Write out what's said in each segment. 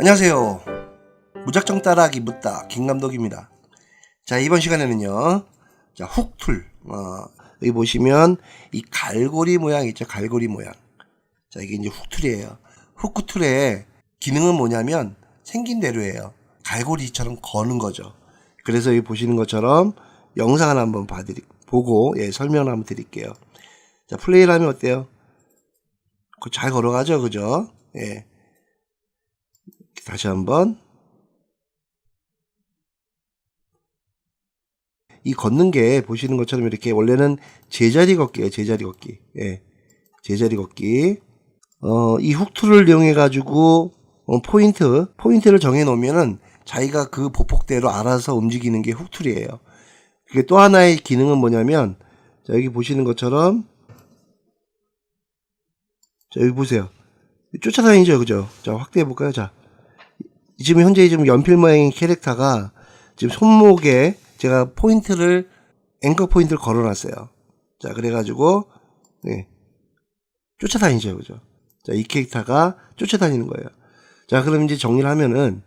안녕하세요. 무작정 따라하기 묻다 김감독입니다. 자 이번 시간에는요. 자 훅툴 어, 여기 보시면 이 갈고리 모양 있죠 갈고리 모양. 자 이게 이제 훅툴이에요. 훅툴의 기능은 뭐냐면 생긴 대로예요. 갈고리처럼 거는 거죠. 그래서 여기 보시는 것처럼 영상을 한번 봐드리 보고 예, 설명을 한번 드릴게요. 자 플레이를 하면 어때요? 그잘 걸어가죠, 그죠? 예. 다시 한번. 이 걷는 게 보시는 것처럼 이렇게 원래는 제자리 걷기예요, 제자리 걷기. 예. 제자리 걷기. 어, 이 훅툴을 이용해 가지고 어, 포인트, 포인트를 정해 놓으면은 자기가 그 보폭대로 알아서 움직이는 게 훅툴이에요. 그게 또 하나의 기능은 뭐냐면 자, 여기 보시는 것처럼 자, 여기 보세요. 쫓아다니죠, 그죠? 자, 확대해 볼까요? 자, 지금 현재 지금 연필 모양의 캐릭터가 지금 손목에 제가 포인트를 앵커 포인트를 걸어놨어요. 자, 그래가지고 네, 쫓아다니죠, 그죠? 자, 이 캐릭터가 쫓아다니는 거예요. 자, 그럼 이제 정리를 하면은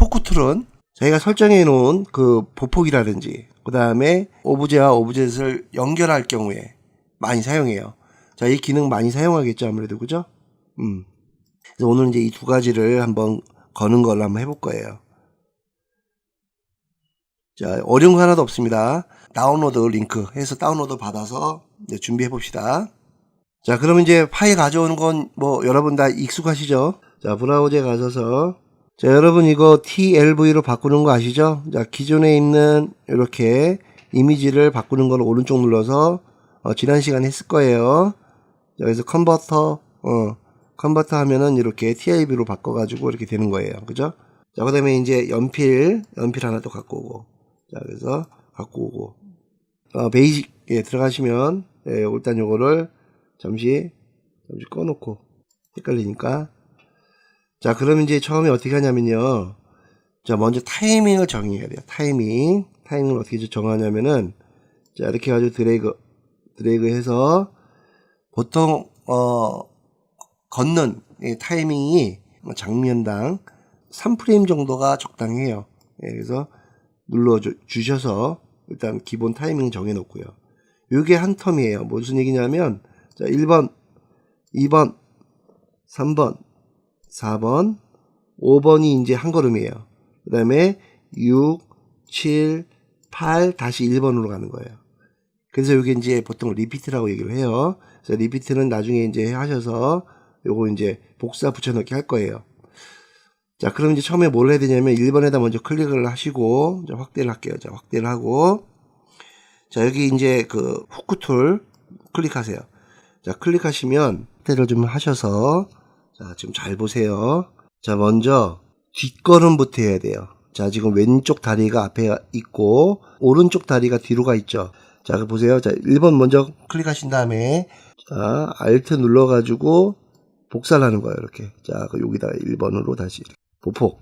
호쿠툴은 저희가 설정해 놓은 그 보폭이라든지 그 다음에 오브제와 오브젯을 연결할 경우에 많이 사용해요. 자, 이 기능 많이 사용하겠죠, 아무래도, 그죠? 음. 그래서 오늘 이제 이 두 가지를 한번 거는 걸로 한번 해볼 거예요. 자, 어려운 거 하나도 없습니다. 다운로드 링크 해서 다운로드 받아서 이제 준비해 봅시다. 자, 그러면 이제 파일 가져오는 건 뭐 여러분 다 익숙하시죠? 자, 브라우저에 가셔서 자, 여러분 이거 TLV로 바꾸는 거 아시죠? 자, 기존에 있는 이렇게 이미지를 바꾸는 걸 오른쪽 눌러서 어, 지난 시간에 했을 거예요. 자, 그래서 컨버터 어, 컨버터 하면은 이렇게 TLV로 바꿔가지고 이렇게 되는 거예요. 그죠? 자, 그 다음에 이제 연필, 연필 하나 또 갖고 오고. 자, 그래서 갖고 오고. 어, 베이직에 들어가시면, 예, 일단 요거를 잠시, 잠시 꺼놓고. 헷갈리니까. 자, 그러면 이제 처음에 어떻게 하냐면요. 자, 먼저 타이밍을 정해야 돼요. 타이밍. 타이밍을 어떻게 정하냐면은, 자, 이렇게 해가지고 드래그, 드래그 해서, 보통, 어, 걷는 이 타이밍이 뭐 장면당 3프레임 정도가 적당해요. 예, 그래서 눌러 주- 주셔서 일단 기본 타이밍 정해 놓고요. 요게 한 텀이에요. 무슨 얘기냐면 자, 1번, 2번, 3번, 4번, 5번이 이제 한 걸음이에요. 그 다음에 6, 7, 8 다시 1번으로 가는 거예요. 그래서 이게 이제 보통 리피트라고 얘기를 해요. 그래서 리피트는 나중에 이제 하셔서 요거 이제 복사 붙여넣기 할 거예요. 자, 그럼 이제 처음에 뭘 해야 되냐면 1번에다 먼저 클릭을 하시고 자, 확대를 할게요. 자, 확대를 하고 자, 여기 이제 그 후크 툴 클릭하세요. 자, 클릭하시면 확대를 좀 하셔서 자, 지금 잘 보세요. 자, 먼저 뒷걸음부터 해야 돼요. 자, 지금 왼쪽 다리가 앞에 있고 오른쪽 다리가 뒤로 가 있죠. 자, 그 보세요. 자, 1번 먼저 클릭하신 다음에 자, 알트 눌러가지고 복사를 하는 거예요. 이렇게. 자, 그 여기다가 1번으로 다시 보폭.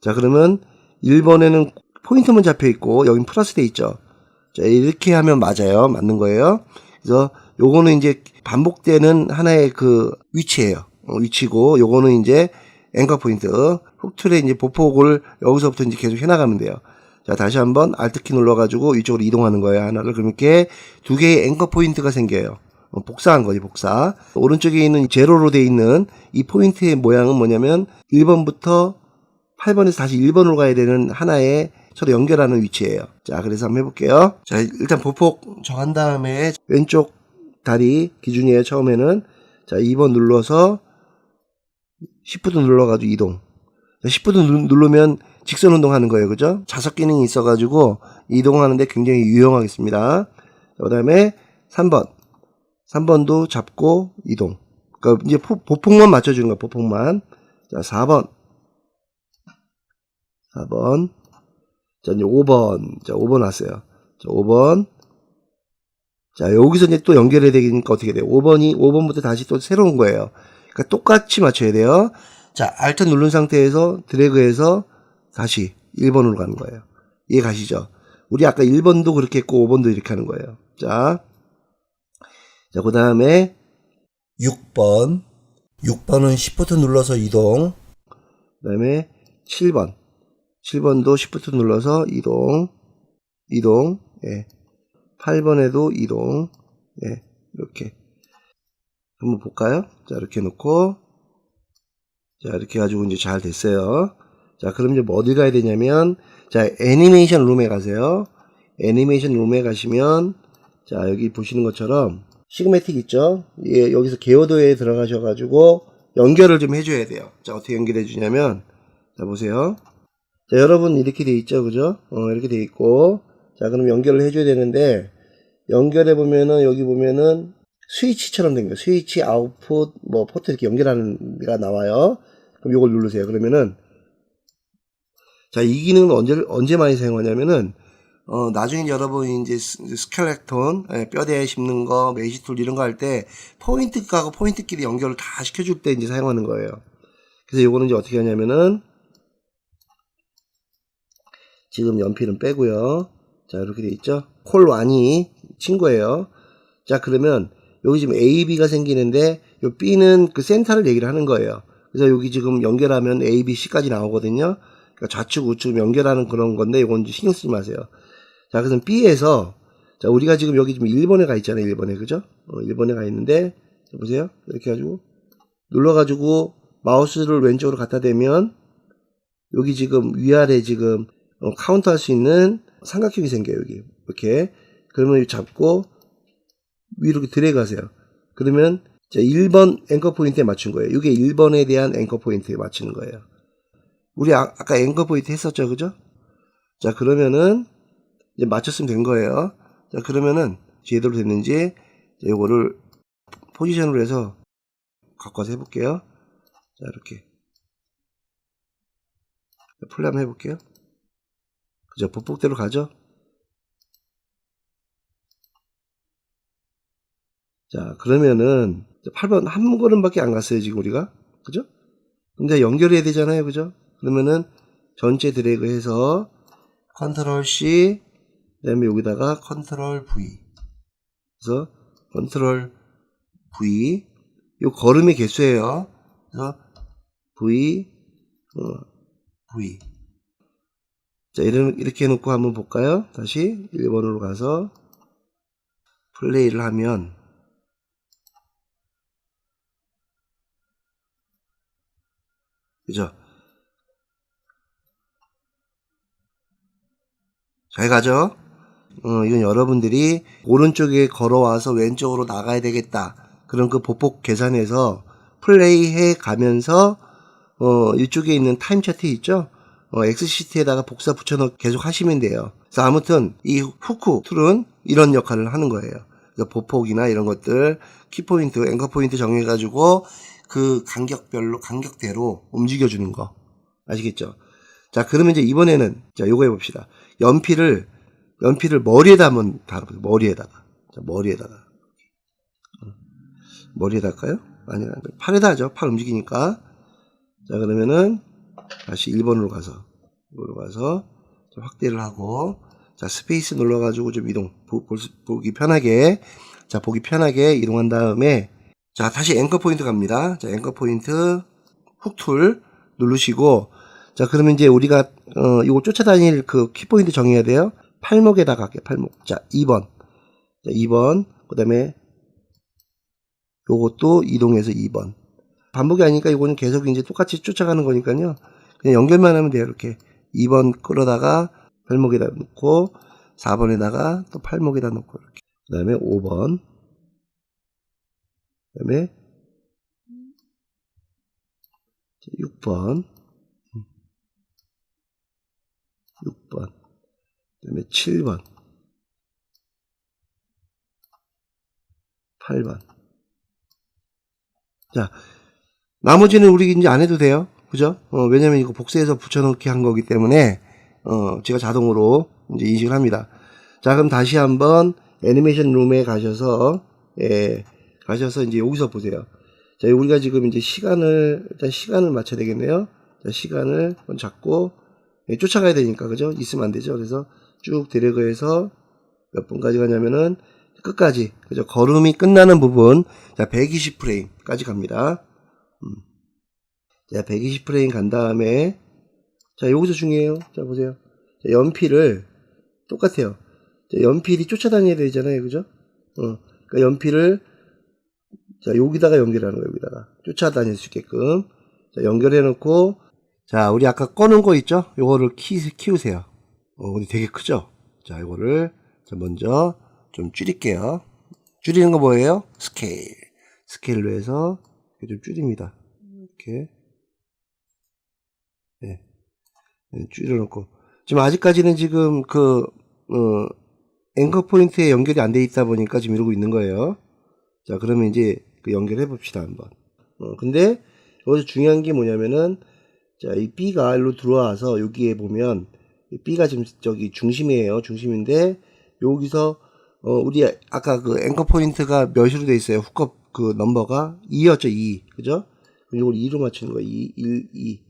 자, 그러면 1번에는 포인트만 잡혀 있고 여긴 플러스 돼 있죠. 자, 이렇게 하면 맞아요. 맞는 거예요. 그래서 요거는 이제 반복되는 하나의 그 위치예요. 어, 위치고 요거는 이제 앵커 포인트. 훅툴에 이제 보폭을 여기서부터 이제 계속 해 나가면 돼요. 자, 다시 한번 알트키 눌러 가지고 이쪽으로 이동하는 거예요. 하나를. 그럼 이렇게 두 개의 앵커 포인트가 생겨요. 어, 복사한 거지, 복사. 오른쪽에 있는 제로로 돼 있는 이 포인트의 모양은 뭐냐면 1번부터 8번에서 다시 1번으로 가야 되는 하나의 서로 연결하는 위치예요. 자, 그래서 한번 해볼게요. 자, 일단 보폭 정한 다음에 왼쪽 다리 기준이에요. 처음에는. 자, 2번 눌러서 10분 눌러가지고 이동. 10분 누르면 직선 운동하는 거예요. 그죠? 자석 기능이 있어가지고 이동하는데 굉장히 유용하겠습니다. 그 다음에 3번. 3번도 잡고 이동. 그러니까 이제 포, 보폭만 맞춰주는 거야, 보폭만. 자, 4번. 4번. 자, 이제 5번. 자, 5번 왔어요. 자, 5번. 자, 여기서 이제 또 연결해야 되니까 어떻게 돼요? 5번이, 5번부터 다시 또 새로운 거예요. 그러니까 똑같이 맞춰야 돼요. 자, 알트 누른 상태에서 드래그해서 다시 1번으로 가는 거예요. 이해 가시죠? 우리 아까 1번도 그렇게 했고 5번도 이렇게 하는 거예요. 자, 자, 그 다음에 6번. 6번은 Shift 눌러서 이동. 그 다음에 7번. 7번도 Shift 눌러서 이동, 이동, 예. 8번에도 이동, 예. 이렇게. 한번 볼까요? 자, 이렇게 놓고, 자, 이렇게 해가지고 이제 잘 됐어요. 자, 그럼 이제 뭐 어디 가야 되냐면, 자, 애니메이션 룸에 가세요. 애니메이션 룸에 가시면, 자, 여기 보시는 것처럼, 시그매틱 있죠? 예, 여기서 게오더에 들어가셔가지고, 연결을 좀 해줘야 돼요. 자, 어떻게 연결해 주냐면, 자, 보세요. 자, 여러분 이렇게 돼 있죠, 그죠? 어, 이렇게 돼 있고, 자, 그럼 연결을 해줘야 되는데, 연결해 보면은, 여기 보면은, 스위치처럼 된 거예요. 스위치, 아웃풋, 뭐, 포트 이렇게 연결하는 데가 나와요. 그럼 이걸 누르세요. 그러면은, 자, 이 기능은 언제, 언제 많이 사용하냐면은, 어, 나중에 여러분이 이제 스- 스켈렉톤, 예, 뼈대에 심는 거, 메시툴 이런 거 할 때, 포인트하고 포인트끼리 연결을 다 시켜줄 때 이제 사용하는 거예요. 그래서 요거는 이제 어떻게 하냐면은, 지금 연필은 빼고요. 자, 이렇게 돼 있죠? 콜 완이 친구예요. 자, 그러면 여기 지금 A, B가 생기는데 요 B는 그 센터를 얘기를 하는 거예요. 그래서 여기 지금 연결하면 A, B, C까지 나오거든요. 그러니까 좌측, 우측 연결하는 그런 건데 이건 신경 쓰지 마세요. 자, 그래서 B에서 자, 우리가 지금 여기 지금 1번에 가 있잖아요. 1번에. 그죠? 어, 1번에 가 있는데 자, 보세요. 이렇게 해가지고 눌러 가지고 마우스를 왼쪽으로 갖다 대면 여기 지금 위아래 지금 어, 카운트 할 수 있는 삼각형이 생겨요. 여기. 이렇게. 그러면 잡고 위로 드래그 하세요. 그러면 자, 1번 앵커 포인트에 맞춘 거예요. 이게 1번에 대한 앵커 포인트에 맞추는 거예요. 우리 아, 까 앵커 포인트 했었죠. 그죠? 자, 그러면은 이제 맞췄으면 된 거예요. 자, 그러면은 제대로 됐는지 자, 요거를 포지션으로 해서 갖고 와서 해볼게요. 자, 이렇게. 플레이 한번 해볼게요. 그죠? 보폭대로 가죠? 자, 그러면은 8번 한 걸음밖에 안 갔어요, 지금 우리가. 그죠? 근데 연결해야 되잖아요. 그죠? 그러면은 전체 드래그 해서 컨트롤 C 그다음에 여기다가 컨트롤 V 그래서 컨트롤 V 요 걸음의 개수예요. 그래서 V 어, V 자 이런 이렇게 해놓고 한번 볼까요? 다시 1번으로 가서 플레이를 하면 그죠? 잘 가죠? 어, 이건 여러분들이 오른쪽에 걸어와서 왼쪽으로 나가야 되겠다. 그런 그 보폭 계산해서 플레이 해 가면서, 어, 이쪽에 있는 타임 차트 있죠? 어, XCT에다가 복사 붙여넣 계속 하시면 돼요. 그래서 아무튼 이 후크 툴은 이런 역할을 하는 거예요. 그래서 보폭이나 이런 것들, 키포인트, 앵커 포인트 정해가지고 그 간격별로, 간격대로 움직여주는 거. 아시겠죠? 자, 그러면 이제 이번에는, 자, 요거 해봅시다. 연필을, 연필을 머리에다 한번 달아보세요. 머리에다가. 자, 머리에다가. 어. 머리에다 할까요? 아니, 팔에다 하죠. 팔 움직이니까. 자, 그러면은, 다시 1번으로 가서, 1번으로 가서, 자, 확대를 하고, 자, 스페이스 눌러 가지고 좀 이동, 보, 보기 편하게, 자, 보기 편하게 이동한 다음에, 자, 다시 앵커 포인트 갑니다. 자, 앵커 포인트, 훅툴 누르시고, 자, 그러면 이제 우리가, 어, 이거 쫓아다닐 그 키포인트 정해야 돼요. 팔목에다가 할게요, 팔목. 자, 2번. 자, 2번. 그 다음에, 요것도 이동해서 2번. 반복이 아니니까 이거는 계속 이제 똑같이 쫓아가는 거니까요. 그냥 연결만 하면 돼요, 이렇게. 2번 끌어다가 팔목에다 놓고, 4번에다가 또 팔목에다 놓고, 이렇게. 그 다음에 5번. 그 다음에 6번. 6번. 그 다음에 7번. 8번. 자, 나머지는 우리 이제 안 해도 돼요. 그죠? 어, 왜냐면 이거 복사해서 붙여넣기 한 거기 때문에, 어, 제가 자동으로 이제 인식을 합니다. 자, 그럼 다시 한번 애니메이션 룸에 가셔서, 예, 가셔서 이제 여기서 보세요. 자, 우리가 지금 이제 시간을, 일단 시간을 맞춰야 되겠네요. 자, 시간을 잡고, 예, 쫓아가야 되니까, 그죠? 있으면 안 되죠? 그래서 쭉 드래그해서 몇 분까지 가냐면은 끝까지, 그죠? 걸음이 끝나는 부분, 자, 120프레임까지 갑니다. 음. 자, 120프레임 간 다음에, 자, 여기서 중요해요. 자, 보세요. 자, 연필을, 똑같아요. 자, 연필이 쫓아다녀야 되잖아요. 그죠? 어, 그러니까 연필을, 자, 여기다가 연결하는 거예요. 여기다가. 쫓아다닐 수 있게끔. 자, 연결해 놓고, 자, 우리 아까 꺼놓은 거 있죠? 요거를 키, 키우세요. 어, 근데 되게 크죠? 자, 이거를, 자, 먼저 좀 줄일게요. 줄이는 거 뭐예요? 스케일. 스케일로 해서, 이렇게 좀 줄입니다. 이렇게. 네. 네, 줄여놓고. 지금 아직까지는 지금 그, 어, 앵커 포인트에 연결이 안 돼 있다 보니까 지금 이러고 있는 거예요. 자, 그러면 이제 그 연결해 봅시다, 한번. 어, 근데 여기서 중요한 게 뭐냐면은, 자, 이 B가 일로 들어와서 여기에 보면, 이 B가 지금 저기 중심이에요. 중심인데, 여기서, 어, 우리 아까 그 앵커 포인트가 몇으로 돼 있어요? 훅업 그 넘버가 2였죠, 2. 그죠? 그럼 이걸 2로 맞추는 거예요. 2, 1, 2.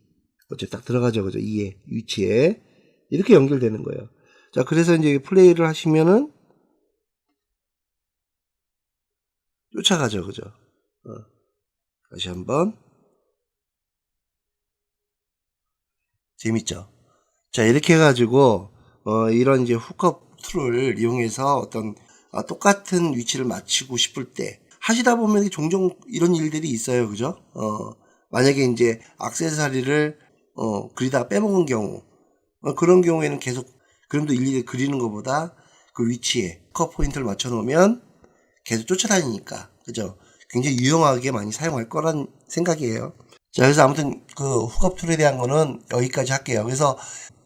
어째 딱 들어가죠, 그죠? 2에, 위치에. 이렇게 연결되는 거예요. 자, 그래서 이제 플레이를 하시면은, 쫓아가죠, 그죠? 어. 다시 한번. 재밌죠? 자, 이렇게 해가지고, 어, 이런 이제 훅업 툴을 이용해서 어떤, 아, 똑같은 위치를 맞추고 싶을 때, 하시다 보면 종종 이런 일들이 있어요. 그죠? 어, 만약에 이제 악세사리를, 어, 그리다가 빼먹은 경우, 어, 그런 경우에는 계속 그림도 일일이 그리는 것보다 그 위치에 컷 포인트를 맞춰 놓으면 계속 쫓아다니니까. 그죠? 굉장히 유용하게 많이 사용할 거란 생각이에요. 자, 그래서 아무튼 그 훅업 툴에 대한 거는 여기까지 할게요. 그래서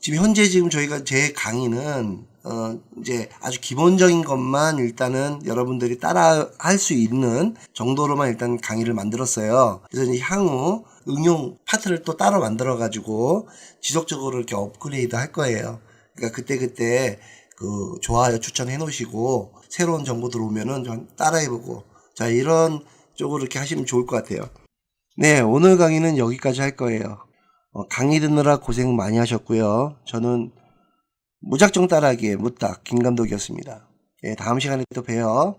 지금 현재 지금 저희가 제 강의는 어 이제 아주 기본적인 것만 일단은 여러분들이 따라 할 수 있는 정도로만 일단 강의를 만들었어요. 그래서 이제 향후 응용 파트를 또 따로 만들어 가지고 지속적으로 이렇게 업그레이드 할 거예요. 그러니까 그때 그때 그 좋아요 추천해 놓으시고 새로운 정보 들어오면은 좀 따라해 보고 자 이런 쪽으로 이렇게 하시면 좋을 것 같아요. 네, 오늘 강의는 여기까지 할 거예요. 어, 강의 듣느라 고생 많이 하셨고요. 저는 무작정 따라하기에 무딱 김 감독이었습니다. 예, 다음 시간에 또 봬요.